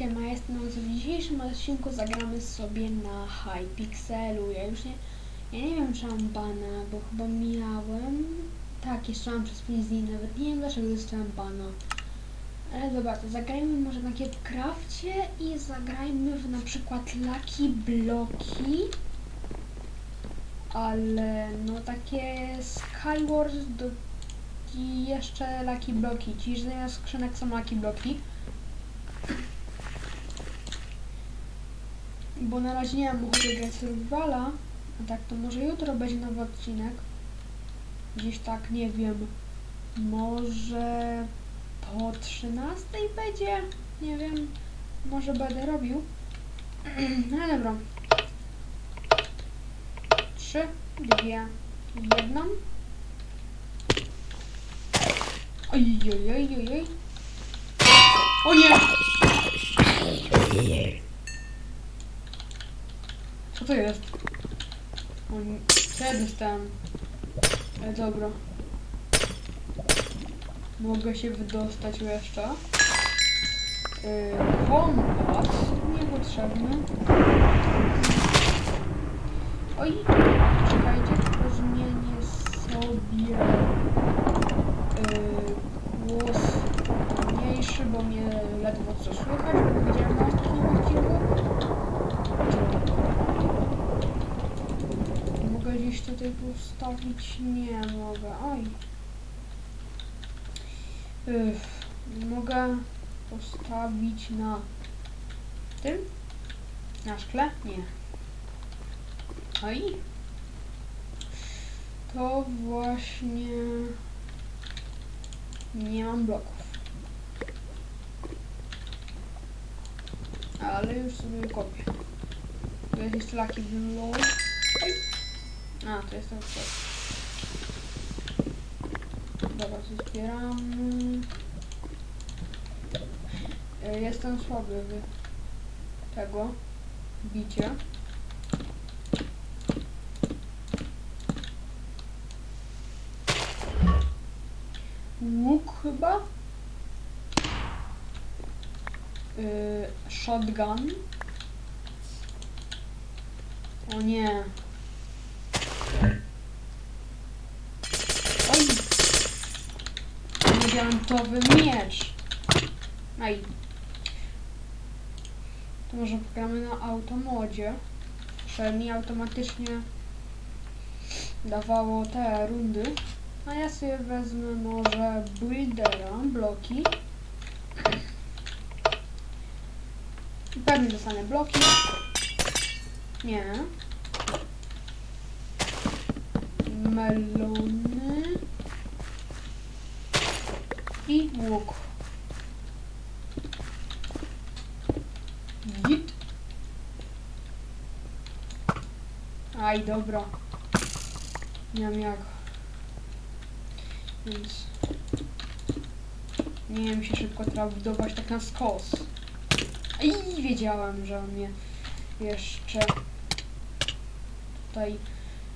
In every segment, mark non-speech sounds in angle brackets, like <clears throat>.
siema, jestem. W dzisiejszym odcinku zagramy sobie na Hypixelu. Ja już nie, ja nie wiem czy mam bana, bo chyba miałem. Tak, jeszcze mam przez 5 dni, nawet nie wiem dlaczego dostałem bana. Ale dobra, to zagrajmy może na Capecrafcie i zagrajmy w na przykład Lucky Bloki. Ale no takie Skywars do i jeszcze Lucky Bloki. Ci zamiast skrzynek są Lucky Bloki. Bo na razie nie mam ochoty grać survivala, a tak to może jutro będzie nowy odcinek. Gdzieś tak, nie wiem, może po 13 będzie, nie wiem, może będę robił. <clears throat> No dobra. Trzy, dwie, jedną. Oj, oj, oj, oj, oj. O nie! Co jest? O, nie- co ja dostałem? E, dobra. Mogę się wydostać jeszcze. Yy, kompas niepotrzebny. Oj, czekajcie, tylko zmienię sobie yy, głos mniejszy, bo mnie ledwo co słychać, bo widziałem na ostatnim odcinku. Mogę tutaj postawić? Nie mogę. Oj. Ych, mogę postawić na tym? Na szkle? Nie. Oj. To właśnie nie mam bloków. Ale już sobie kopię. Tu jest jeszcze Lucky Block. A, to jest ten. Dobra, to zbieramy. E, Jestem słaby w tego bicie. Łuk chyba. Yy, shotgun. O nie. Oj! Diamentowy miecz. Aj. To może pogramy na automodzie. Że mi automatycznie dawało te rundy. A ja sobie wezmę może buildera, bloki. I Pewnie dostanę bloki. Nie. Melony. I łuk. Git. Aj, dobra. Nie wiem jak. Więc... Nie wiem, się szybko budować tak na skos. I wiedziałem, że mnie jeszcze tutaj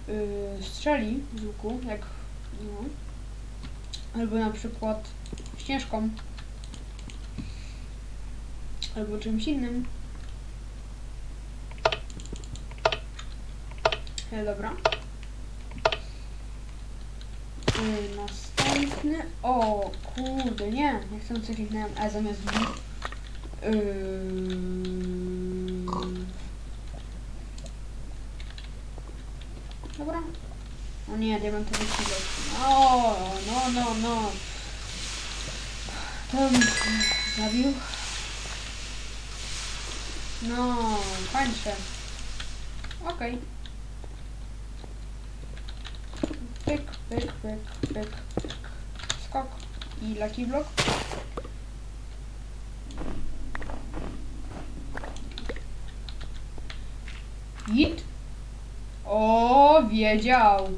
yy, strzeli z łuku, jak no. Albo na przykład śnieżką. Albo czymś innym. E, dobra. Yy, następny. O, kurde, nie. Niechcący kliknąłem E zamiast B. Yy... Dobra. O nie, diamentowy kilo. O, no, no, no. Bym zabił. No, kończę. Okej. Pyk, pyk, pyk, pyk, pyk. Skok i lucky block. Hit. O, wiedział.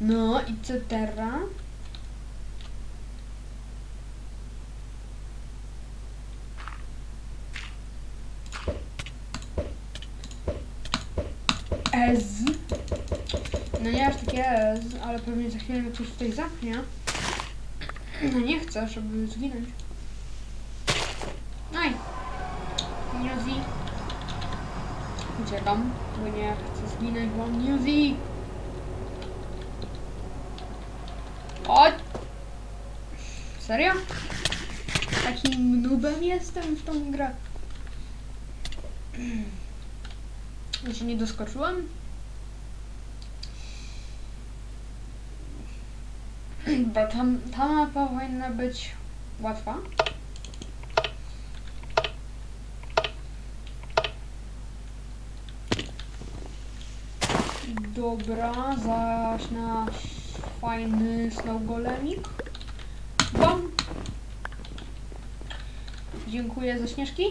No i co teraz? Ez. No nie aż takie ez, ale pewnie za chwilę mnie ktoś tutaj zamknie. No nie chcę, żeby zginąć. Aj! Newsy. Uciekam, bo nie chcę zginąć, bo Newsy. Chodź! Serio? Takim nubem jestem w tą grę. Jeszcze nie doskoczyłem? <clears throat> Bo tam, ta mapa powinna być łatwa. Dobra, zaś nasz fajny snow Dziękuję za śnieżki.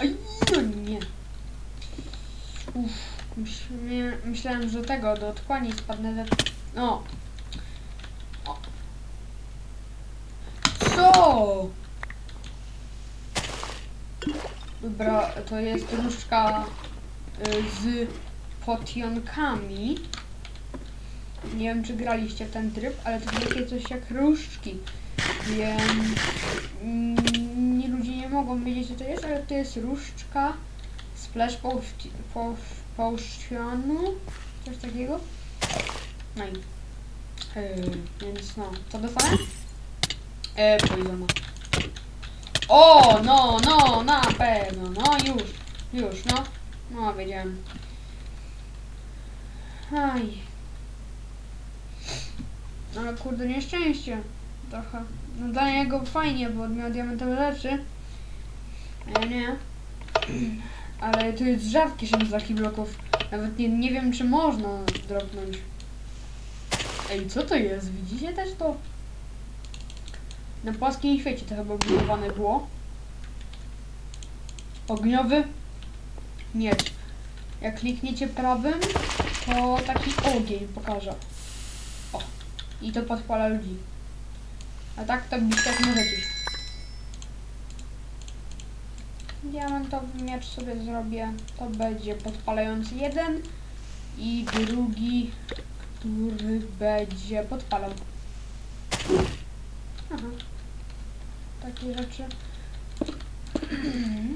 Aj, no nie. Uff, myślałem, że tego do otchłani spadnę. ze- O. o. Co? Dobra, to jest różdżka y, z potionkami. Nie wiem, czy graliście w ten tryb, ale to takie coś jak różdżki. Więc mm, nie, mogą wiedzieć, co to jest, ale to jest różdżka splash potion, coś takiego. No i yy, więc no, co dostanę? E, poisona. O, no, no, na pewno, no już, już, no, no, wiedziałem. Aj. Ale kurde, nieszczęście. Trochę. No dla niego fajnie, bo miał diamentowe rzeczy. A ja nie. Ale to jest rzadkie się z takich bloków. Nawet nie, nie wiem, czy można dropnąć. Ej, co to jest? Widzicie też to? Na płaskim świecie to chyba budowane było. Ogniowy miecz. Jak klikniecie prawym, to taki ogień pokaże. O. I to podpala ludzi. A tak to bić tak możecie. Diamentowy miecz sobie zrobię. To będzie podpalający jeden i drugi, który będzie podpalał. Aha. Takie rzeczy. <clears throat>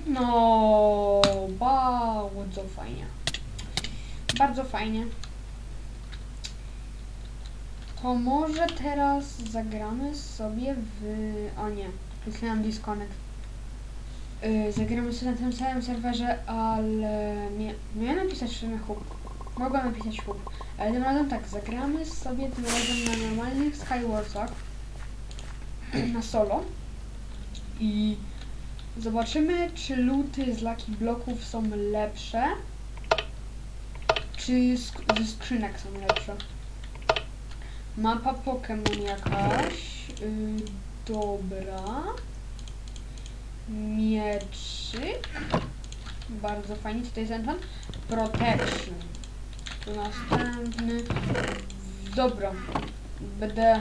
No, bardzo fajnie. Bardzo fajnie. To może teraz zagramy sobie w... O nie, kliknąłem disconnect. Yy, zagramy sobie na tym samym serwerze, ale... Mia miałem napisać w sumie hub. Mogłam napisać hub. Ale tym razem tak, zagramy sobie tym razem na normalnych Skywarsach. na solo. I zobaczymy, czy luty z Lucky Bloków są lepsze. Czy sk- ze skrzynek są lepsze. Mapa Pokémon jakaś. Yy, dobra. Mieczyk. Bardzo fajnie. To jest enchant? Protection. To następny. Dobra. Będę...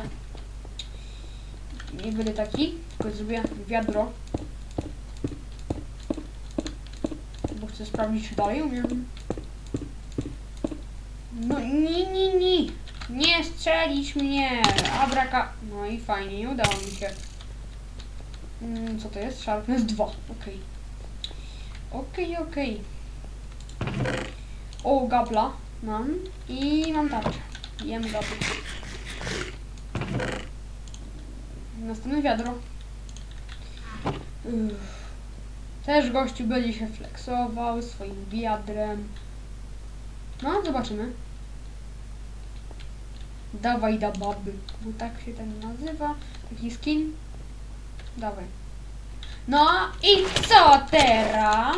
Nie będę taki, tylko zrobię wiadro. Bo chcę sprawdzić, czy dalej umiem. No nie, nie, nie. Nie strzelić mnie! Abraka... No i fajnie, nie udało mi się. Mm, co to jest? Sharpness 2. Okej. Okej, okej. O, gabla mam. I mam tarczę. Jem gabla. Następne wiadro. Uff. Też gościu będzie się flexował swoim wiadrem. No, zobaczymy. Dawaj da baby, bo tak się ten nazywa. Taki skin. Dawaj. No i co teraz?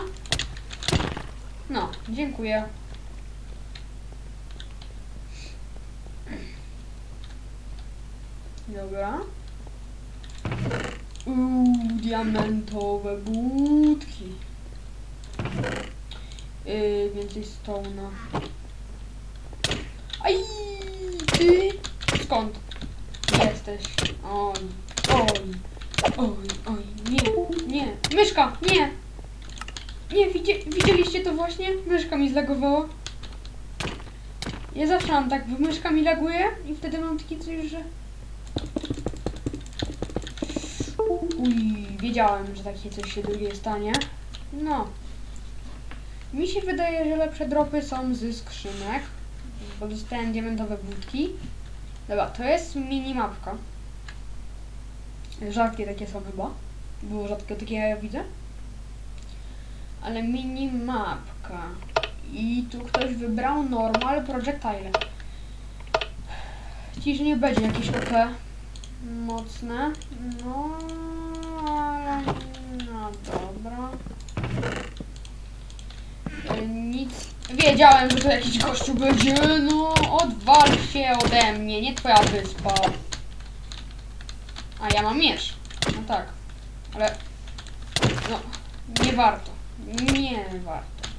No, dziękuję. Dobra. Uuu, diamentowe budki. Yy, więcej stona. Aj, ty skąd jesteś? Oj, oj, oj, oj, nie, nie, myszka, nie! Nie, widzie, widzieliście to właśnie? Myszka mi zlagowała. Ja zawsze mam tak, bo myszka mi laguje i wtedy mam taki coś, że... Uj, wiedziałem, że takie coś się drugie stanie. No. Mi się wydaje, że lepsze dropy są z skrzynek, bo dostałem diamentowe budki. Dobra, to jest minimapka. Rzadkie takie są chyba. Było rzadkie takie ja widzę. Ale minimapka. I tu ktoś wybrał normal projectile. Dziś nie będzie jakieś OP mocne. No, ale no dobra. Nic. Wiedziałem, że to jakiś gościu będzie. No, odwal się ode mnie, nie twoja wyspa. A ja mam miecz. No tak. Ale. No, nie warto. Nie warto.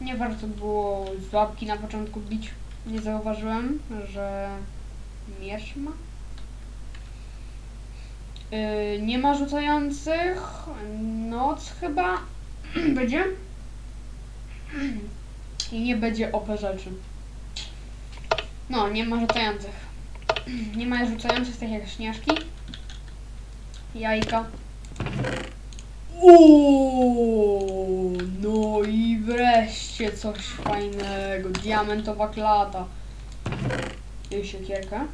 Nie warto było z łapki na początku bić. Nie zauważyłem, że miecz ma. Yy, nie ma rzucających. Noc chyba <clears throat> będzie. <clears throat> I nie będzie OP rzeczy. No, nie ma rzucających. <clears throat> Nie ma rzucających tak jak śnieżki. Jajka. Uuu, no i wreszcie coś fajnego. Diamentowa klata. I siekierkę.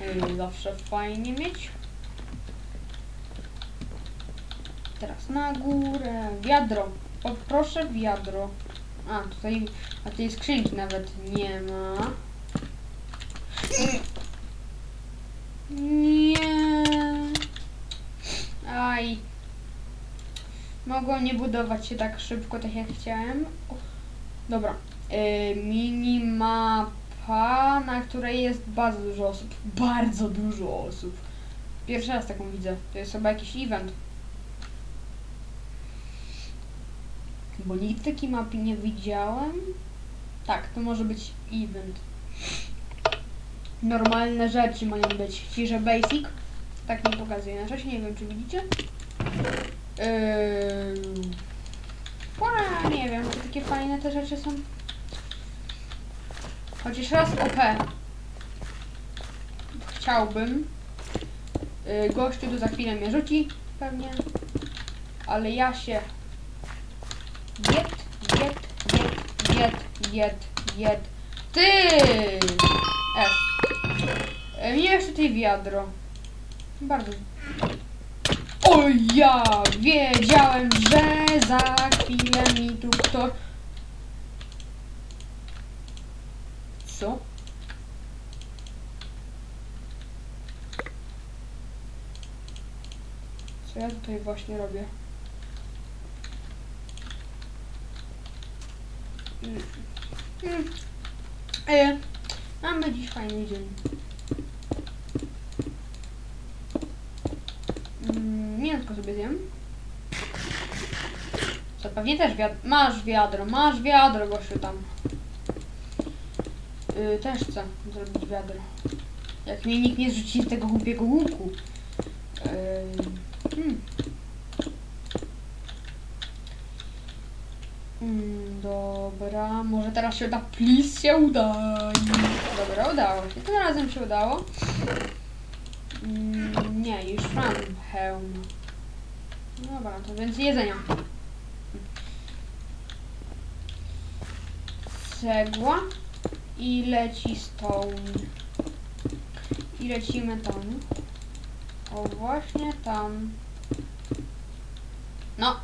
Yy, Zawsze fajnie mieć. Teraz na górę. Wiadro. Poproszę wiadro. A, tutaj, a tej skrzynki nawet nie ma. Nie. Aj. Mogło nie budować się tak szybko, tak jak chciałem. Dobra. Yy, minimapa, na której jest bardzo dużo osób. Bardzo dużo osób. Pierwszy raz taką widzę. To jest chyba jakiś event. Bo nigdy takiej mapy nie widziałem. Tak, to może być event. Normalne rzeczy mają być. Ci, że basic. Tak nie pokazuje na czasie, nie wiem czy widzicie. Yy... Nie wiem, takie fajne te rzeczy są. Chociaż raz OP. Chciałbym. Yy, gościu tu za chwilę mnie rzuci, pewnie. Ale ja się... Jed, jed, jed, jed, jed, jed. Ty! Jeszcze tutaj wiadro. Bardzo. O ja wiedziałem, że za chwilę mi tu kto... Co? Co ja tutaj właśnie robię? Mm. Mm. E, mamy dziś fajny dzień. Mięsko sobie zjem. Co, pewnie też wiadro. Masz wiadro, masz wiadro, gościu tam. Yy, też chcę zrobić wiadro. Jak mnie nikt nie zrzuci z tego głupiego łuku. Yy, hmm. Mm, dobra, może teraz się uda. Please się uda. Dobra, udało się. Tym razem się udało. Mm, nie, już mam hełm. Dobra, to więc jedzenia. Cegła i leci stone. I lecimy tam. O, właśnie tam. No.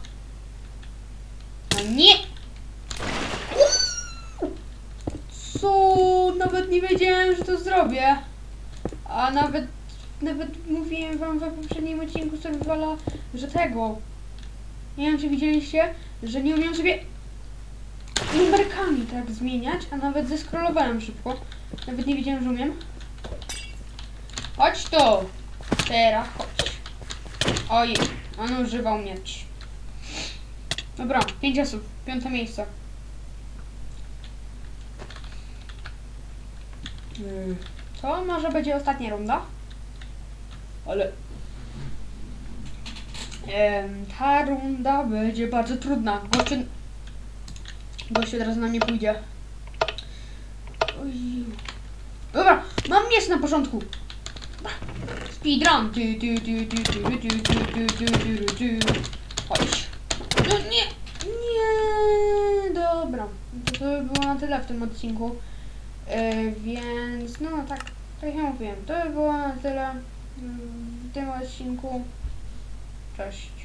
No nie! Co? Nawet nie wiedziałem, że to zrobię. A nawet, nawet mówiłem wam we poprzednim odcinku Survivala, że tego. Nie wiem, czy widzieliście, że nie umiem sobie numerkami tak zmieniać, a nawet zeskrolowałem szybko. Nawet nie wiedziałem, że umiem. Chodź tu! Teraz chodź. Oj, on używał miecz. Dobra, pięć osób, piąte miejsce. Yy, To może będzie ostatnia runda. Ale... Ta runda będzie bardzo trudna. Gościu... Gościu teraz na mnie pójdzie. Oj. Dobra, mam miecz na. Dobra, Speedrun! Chodź. No nie! Nie! Dobra. To, by było na tyle w tym odcinku. Yy, więc no tak, tak jak mówiłem, to by było na tyle mm, w tym odcinku ktoś